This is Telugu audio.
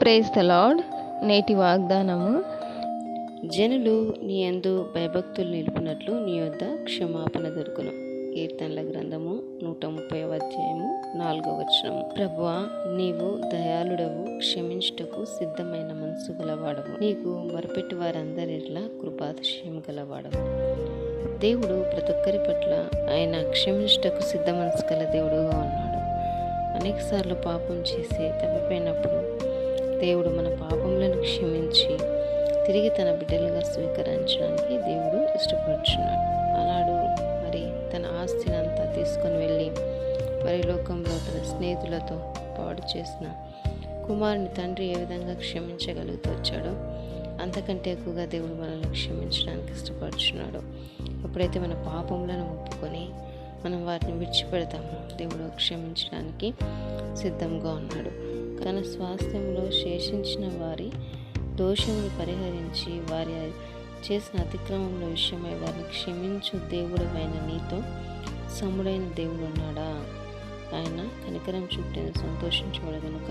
Praise the lord. నేటి వాగ్దానము జనులు నీ ఎందు భయభక్తులు నిలుపునట్లు నీ యొద్ద క్షమాపణ దొరుకును. కీర్తనల గ్రంథము నూట ముప్పై అధ్యాయము నాలుగో వచనము ప్రభువా నీవు దయాళుడవు క్షమించుటకు సిద్ధమైన మనసు గలవాడవు. నీకు మొరపెట్టి వారందరిట్లా కృపాతిశయం గలవాడవు. దేవుడు ప్రతి ఒక్కరి పట్ల ఆయన క్షమించుటకు సిద్ధ మనసు గల దేవుడుగా ఉన్నాడు. అనేకసార్లు పాపం చేసి తప్పిపోయినప్పుడు దేవుడు మన పాపములను క్షమించి తిరిగి తన బిడ్డలుగా స్వీకరించడానికి దేవుడు ఇష్టపడుచున్నాడు. అలాడు మరి తన ఆస్తిని అంతా తీసుకొని వెళ్ళి మరి లోకంలో తన స్నేహితులతో పాడు చేసిన కుమారుని తండ్రి ఏ విధంగా క్షమించగలుగుతూ వచ్చాడో అంతకంటే ఎక్కువగా దేవుడు మనల్ని క్షమించడానికి ఇష్టపడుచున్నాడు. ఎప్పుడైతే మన పాపములను ఒప్పుకొని మనం వాటిని విడిచిపెడతామో దేవుడు క్షమించడానికి సిద్ధంగా ఉన్నాడు. తన స్వాస్థ్యంలో శేషించిన వారి దోషములు పరిహరించి వారి చేసిన అతిక్రమముల విషయమై వారిని క్షమించు దేవుడమైన నీతో సముడైన దేవుడు ఉన్నాడా? ఆయన కనికరం చుట్టూ సంతోషించబడు కనుక